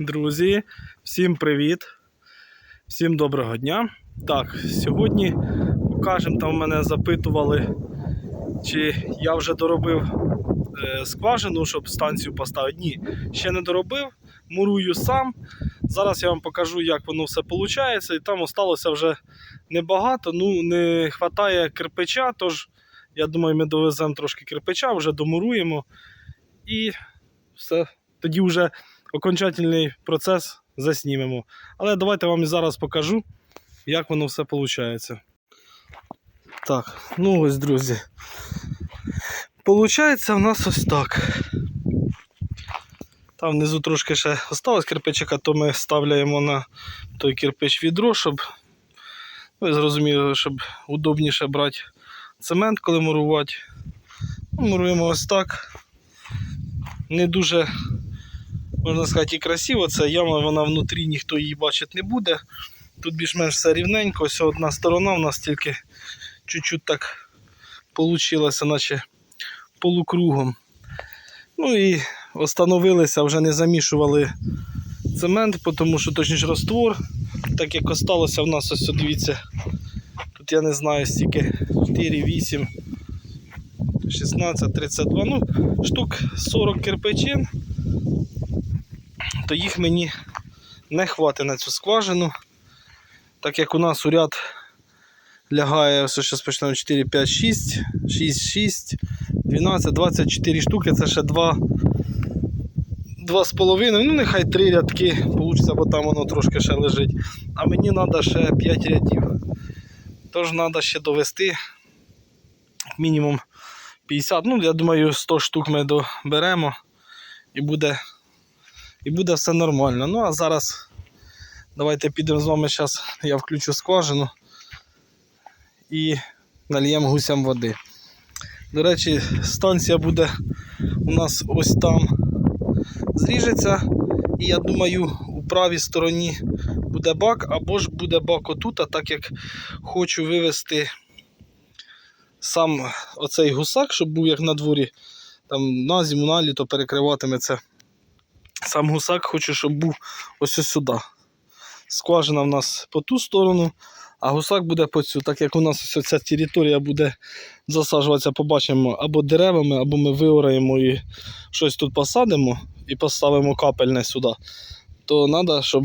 Друзі, всім привіт! Всім доброго дня. Так, сьогодні покажемо, там мене запитували, чи я вже доробив е, скважину, щоб станцію поставити. Ні, ще не доробив, мурую сам. Зараз я вам покажу, як воно все виходить. І там осталося вже небагато. Ну, не вистачає кирпича, тож я думаю, ми довеземо трошки кирпича, вже домуруємо. І все. Тоді вже окончательний процес заснімемо. Але давайте вам і зараз покажу, як воно все виходить. Так, ну ось, друзі. Получається в нас ось так. Там внизу трошки ще осталось кирпичика, то ми ставляємо на той кирпич відро, щоб ви зрозуміли, щоб удобніше брати цемент, коли мурувати. Ну, Муруємо ось так. Не дуже можна сказати, і красиво. Це яма, вона внутрі, ніхто її бачити не буде. Тут більш-менш все рівненько. Ось одна сторона у нас тільки чуть-чуть так вийшло, наче полукругом. Ну і остановилися, вже не замішували цемент, тому що точніше раствор, так як осталося в нас ось, дивіться, тут я не знаю стільки 4, 8, 16, 32, ну, штук 40 кирпичин то їх мені не хватить на цю скважину. Так як у нас у ряд лягає, ось зараз почнемо 4, 5, 6, 6, 6, 12, 24 штуки, це ще 2, 2,5, ну нехай 3 рядки вийде, бо там воно трошки ще лежить. А мені треба ще 5 рядів. Тож треба ще довести мінімум 50, ну я думаю 100 штук ми доберемо і буде і буде все нормально. Ну а зараз давайте підемо з вами зараз, я включу скважину і нальємо гусям води. До речі, станція буде у нас ось там зріжеться. І я думаю, у правій стороні буде бак, або ж буде бак отут, а так як хочу вивести сам оцей гусак, щоб був як на дворі, там на зиму, на літо перекриватиме це Сам гусак хочу, щоб був ось ось сюди. Скважина в нас по ту сторону, а гусак буде по цю. Так як у нас ось ця територія буде засаджуватися, побачимо або деревами, або ми виораємо і щось тут посадимо і поставимо капельне сюди, то треба, щоб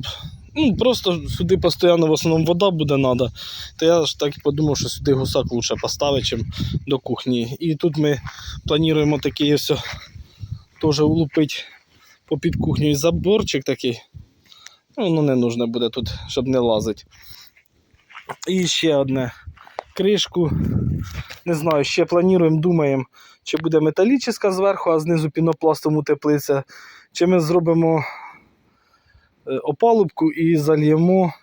ну, просто сюди постійно в основному вода буде треба. То я ж так і подумав, що сюди гусак краще поставити, ніж до кухні. І тут ми плануємо такий ось теж улупити попід кухнею заборчик такий. Ну, Воно не нужно буде тут, щоб не лазити. І ще одне кришку. Не знаю, ще плануємо, думаємо, чи буде металічна зверху, а знизу пінопластом утеплиться, чи ми зробимо е, опалубку і зальємо.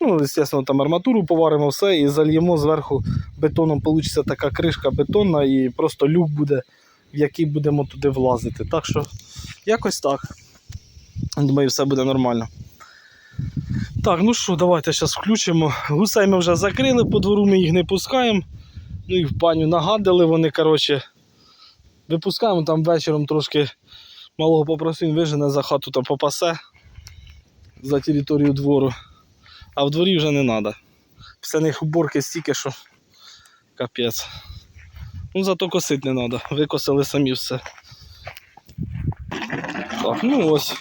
Ну, звісно, там арматуру поваримо все і зальємо зверху бетоном. Получиться така кришка бетонна і просто люк буде, в який будемо туди влазити. Так що Якось так. Думаю, все буде нормально. Так, ну що, давайте зараз включимо. Гусей ми вже закрили, по двору ми їх не пускаємо. Ну і в баню нагадали вони, коротше. Випускаємо там вечором трошки малого попросив, він вижене за хату там попасе за територію двору. А в дворі вже не треба. Після них уборки стільки, що капець. Ну зато косити не треба. Викосили самі все. Так, ну ось.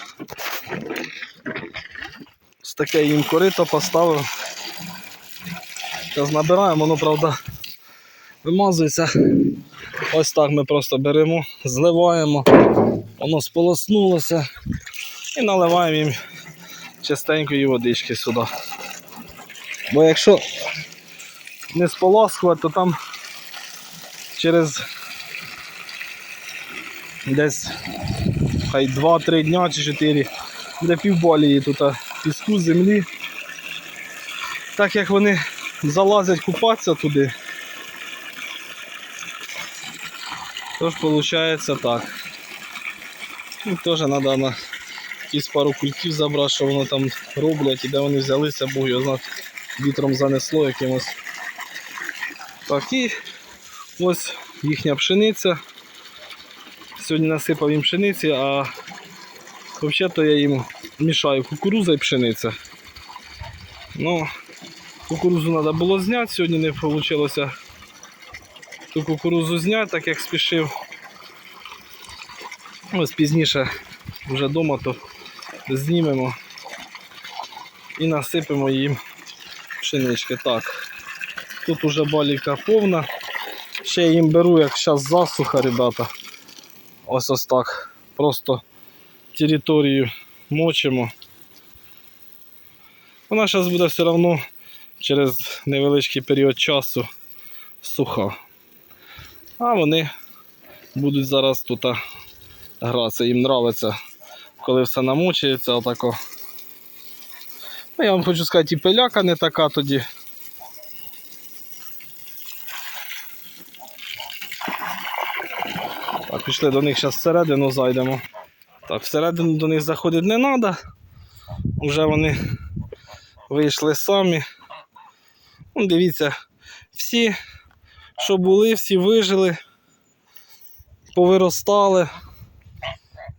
Ось таке їм корито поставив. Зараз набираємо, воно, правда, вимазується. Ось так ми просто беремо, зливаємо, воно сполоснулося і наливаємо їм чистенької водички сюди. Бо якщо не споласкувати, то там через десь хай 2-3 дня чи 4 буде півболії тут піску, землі. Так як вони залазять купатися туди, тож виходить так. Ну, Теж треба на якісь пару кульків забрати, що воно там роблять і де вони взялися, бо його знати, вітром занесло якимось. Так, і ось їхня пшениця. Сьогодні насипав їм пшениці, а Взагалі-то я їм мішаю кукуруза і пшениця. Ну, кукурузу треба було зняти, сьогодні не вийшло ту кукурузу зняти, так як спішив. Ось пізніше вже вдома то знімемо і насипемо їм пшенички. Так, тут уже баліка повна. Ще їм беру, як зараз засуха, ребята. Ось ось так. Просто територію мочимо. Вона зараз буде все одно через невеличкий період часу суха. А вони будуть зараз тут гратися. Їм подобається, коли все намочується отако. Ну, я вам хочу сказати, і пиляка не така тоді. Пішли до них зараз всередину зайдемо. Так, всередину до них заходити не треба. Уже вони вийшли самі. Ну, дивіться, всі, що були, всі вижили, повиростали.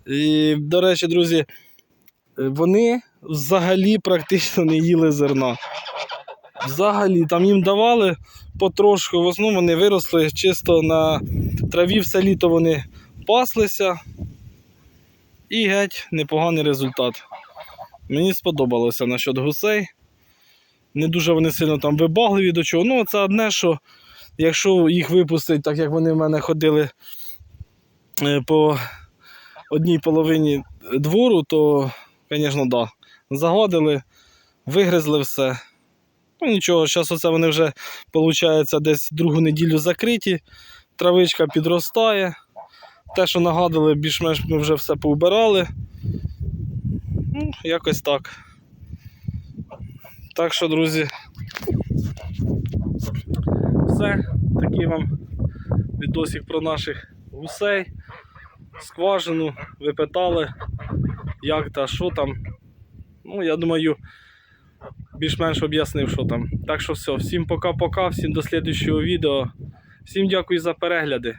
І, до речі, друзі, вони взагалі практично не їли зерна. Взагалі, там їм давали потрошку, в основному вони виросли чисто на траві все літо вони паслися. І геть непоганий результат. Мені сподобалося насчет гусей. Не дуже вони сильно там вибагливі до чого. Ну, це одне, що якщо їх випустить, так як вони в мене ходили е, по одній половині двору, то, звісно, да. Загадили, вигризли все. Ну нічого, зараз оце вони вже, виходить, десь другу неділю закриті, травичка підростає. Те, що нагадали, більш-менш ми вже все поубирали. Ну, якось так. Так що, друзі, все. Такий вам відосик про наших гусей. Скважину, ви питали, як та що там. Ну, я думаю, більш-менш об'яснив, що там. Так що все, всім пока-пока, всім до слідчого відео. Всім дякую за перегляди.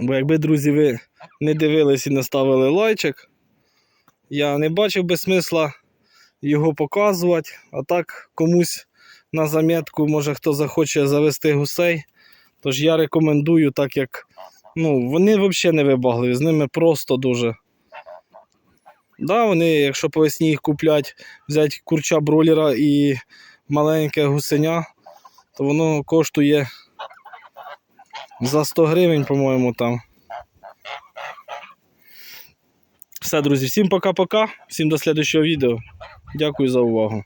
Бо якби, друзі, ви не дивились і не ставили лайчик, я не бачив би смисла його показувати. А так комусь на замітку, може хто захоче завести гусей. Тож я рекомендую, так як ну, вони взагалі не вибагливі, з ними просто дуже. Да, вони, якщо по весні їх куплять, взяти курча бролера і маленьке гусеня, то воно коштує за 100 гривень, по-моєму, там. Все, друзі, всім пока-пока, всім до слідчого відео. Дякую за увагу.